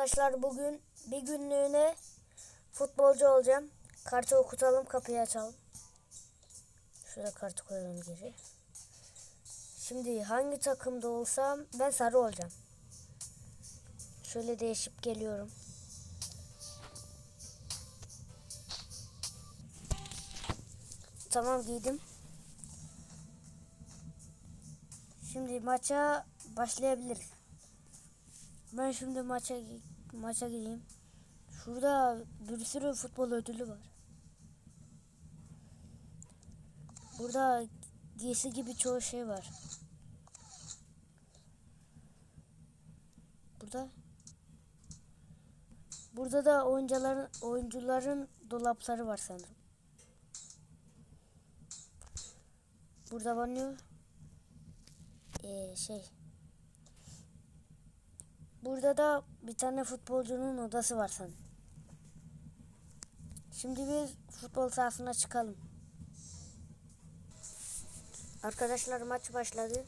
Arkadaşlar bugün bir günlüğüne futbolcu olacağım. Kartı okutalım, kapıyı açalım. Şurada kartı koyalım geri. Şimdi hangi takımda olsam ben sarı olacağım. Şöyle değişip geliyorum. Tamam giydim. Şimdi maça başlayabiliriz. Ben şimdi maça maça gireyim. Şurada bir sürü futbol ödülü var. Burada giysi gibi çoğu şey var. Burada Burada da oyuncuların oyuncuların dolapları var sanırım. Burada banyo ee, şey Burada da bir tane futbolcunun odası var sanırım. Şimdi bir futbol sahasına çıkalım. Arkadaşlar maç başladı.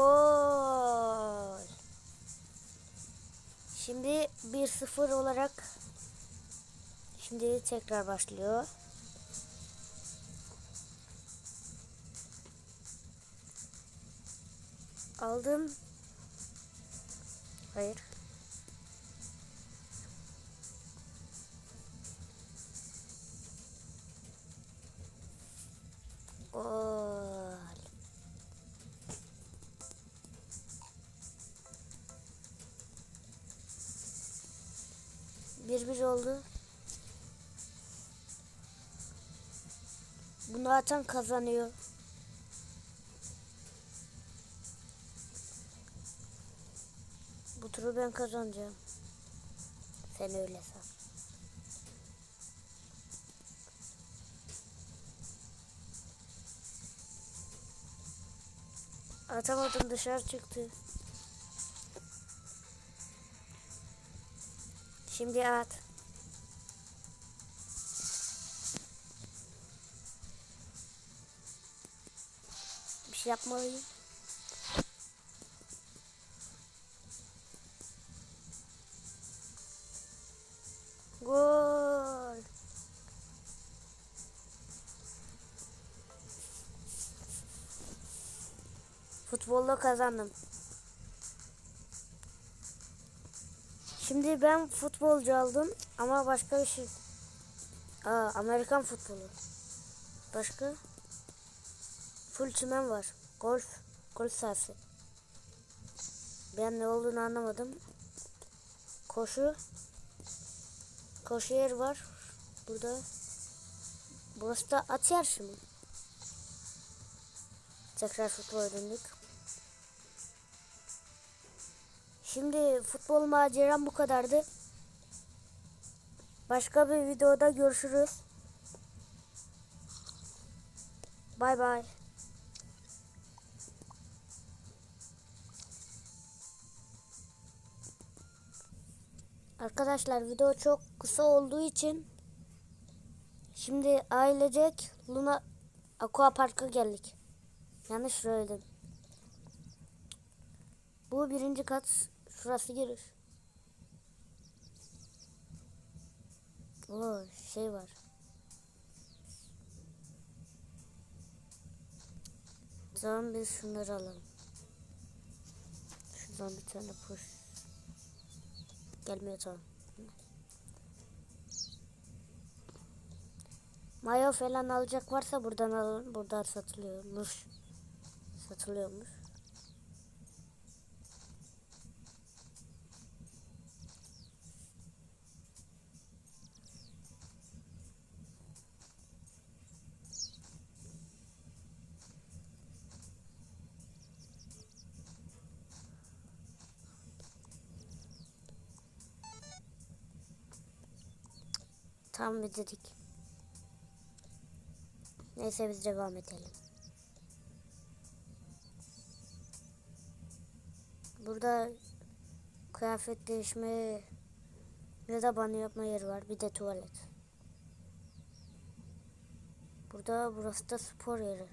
Gol. Şimdi 1-0 olarak şimdi tekrar başlıyor. Aldım. Hayır. Bir bir oldu. Bunu atan kazanıyor. Bu turu ben kazanacağım. Sen öyle san. Atamadım dışarı çıktı. Şimdi at. Bir şey yapmalıyım. Gol. Futbolda kazandım. Şimdi ben futbolcu aldım ama başka bir şey. Aa, Amerikan futbolu. Başka? Full çimen var. Golf. Golf sahası. Ben ne olduğunu anlamadım. Koşu. Koşu yer var. Burada. Burası da at yarışı mı? Tekrar futbola döndük. Şimdi futbol maceram bu kadardı. Başka bir videoda görüşürüz. Bay bay. Arkadaşlar video çok kısa olduğu için şimdi ailecek Luna Aqua Park'a geldik. Yanlış söyledim. Bu birinci kat şurası giriş. Oo şey var. O zaman biz şunları alalım. Şuradan bir tane push. Gelmiyor tamam. Mayo falan alacak varsa buradan alın. Burada satılıyormuş. Satılıyormuş. Tam bir dedik. Neyse biz devam edelim. Burada kıyafet değişme ya da banyo yapma yeri var. Bir de tuvalet. Burada burası da spor yeri.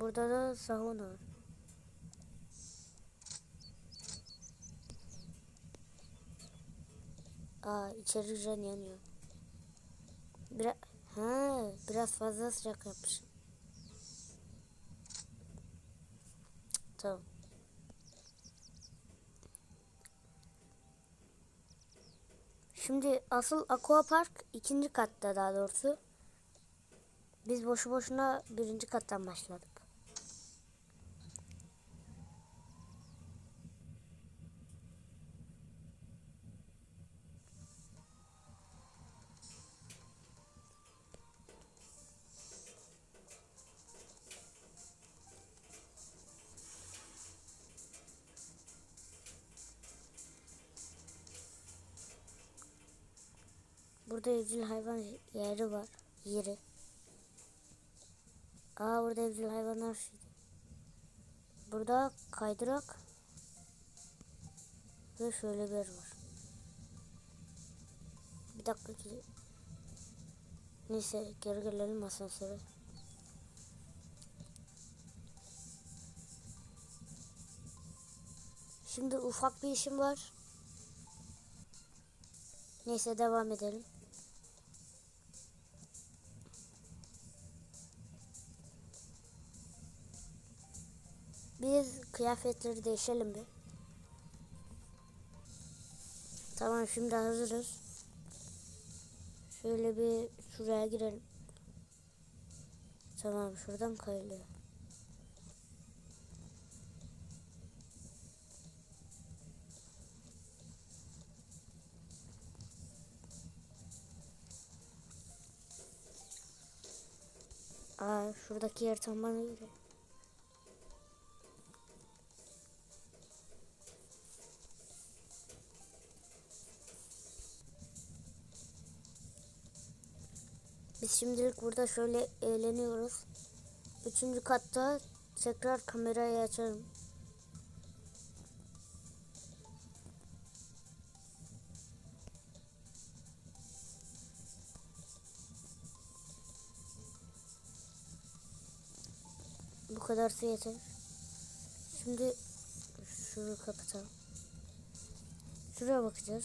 Burada da sauna var. Aa içeri jen yanıyor. Biraz ha biraz fazla sıcak yapmış. Tamam. Şimdi asıl aqua park ikinci katta daha doğrusu. Biz boşu boşuna birinci kattan başladık. Burada evcil hayvan yeri var. Yeri. Aa burada evcil hayvanlar şeydi. Burada kaydırak ve şöyle bir yer var. Bir dakika ki. Neyse geri gelelim asansöre. Şimdi ufak bir işim var. Neyse devam edelim. Biz kıyafetleri değişelim bir. Tamam şimdi hazırız. Şöyle bir şuraya girelim. Tamam şuradan kayılıyor. Aa şuradaki yer tam bana göre. Şimdilik burada şöyle eğleniyoruz. Üçüncü katta tekrar kamerayı açarım. Bu kadarsa yeter. Şimdi şunu kapatalım. Şuraya bakacağız.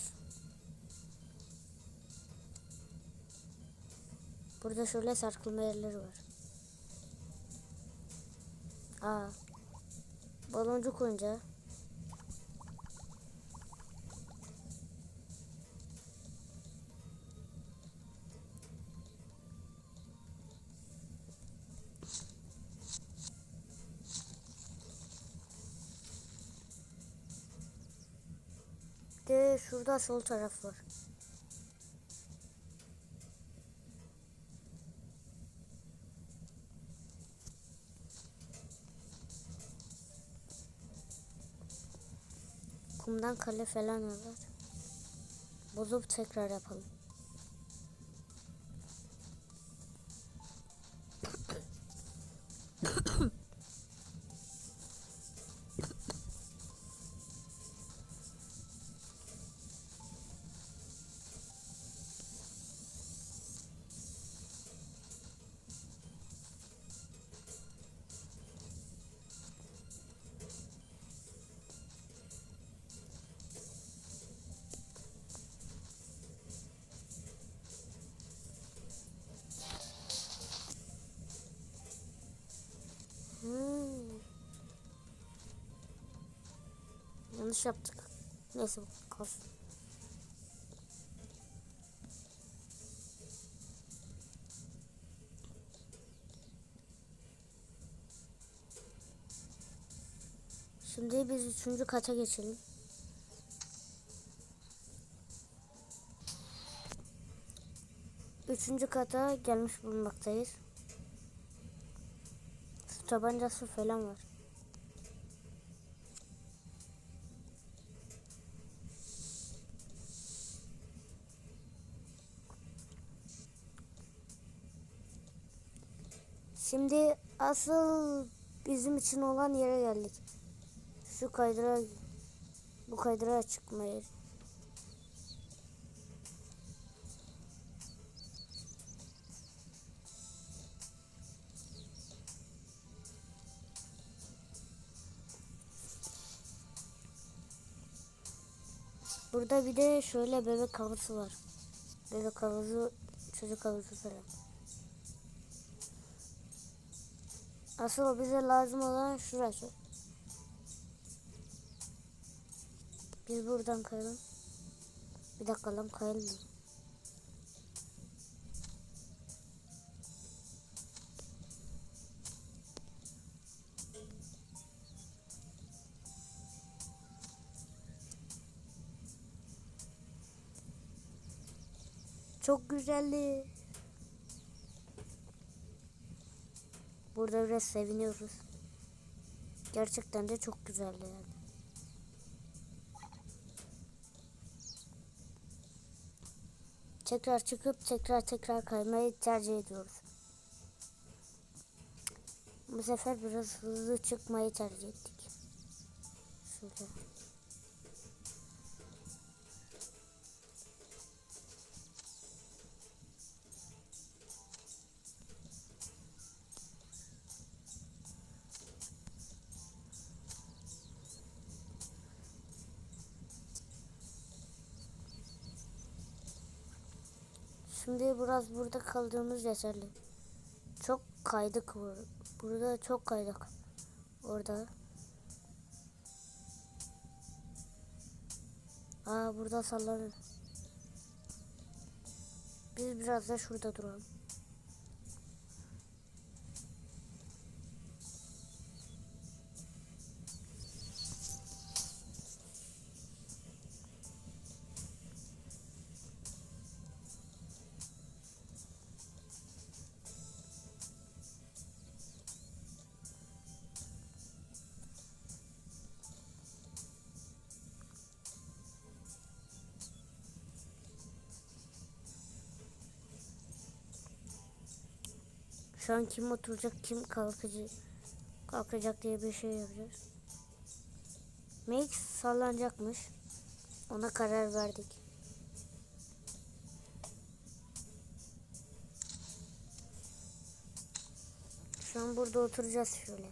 Burada şöyle sarkılma yerleri var. Aa. Baloncuk oyuncağı. De şurada sol taraf var. Kumdan kale falan var. Bozup tekrar yapalım. Yanlış yaptık. Neyse kalsın. Şimdi biz üçüncü kata geçelim. Üçüncü kata gelmiş bulunmaktayız. Su tabancası falan var. Şimdi asıl bizim için olan yere geldik. Şu kaydıra bu kaydıra çıkma. Burada bir de şöyle bebek havuzu var. Bebek havuzu, çocuk havuzu falan. Asıl bize lazım olan şurası. Biz buradan kayalım. Bir dakika lan kayalım. Çok güzeldi. Burada biraz seviniyoruz. Gerçekten de çok güzeldi yani. Tekrar çıkıp tekrar tekrar kaymayı tercih ediyoruz. Bu sefer biraz hızlı çıkmayı tercih ettik. Şöyle. Şimdi biraz burada kaldığımız yeterli. Çok kaydık bur- burada çok kaydık. Orada. Aa burada sallanır. Biz biraz da şurada duralım. Şu an kim oturacak, kim kalkacak, kalkacak diye bir şey yapacağız. Max sallanacakmış. Ona karar verdik. Şu an burada oturacağız şöyle.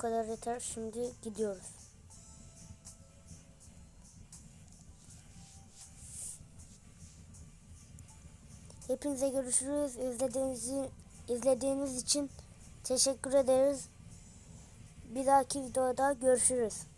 Kadar yeter. Şimdi gidiyoruz. Hepinize görüşürüz. İzlediğiniz, izlediğiniz için teşekkür ederiz. Bir dahaki videoda görüşürüz.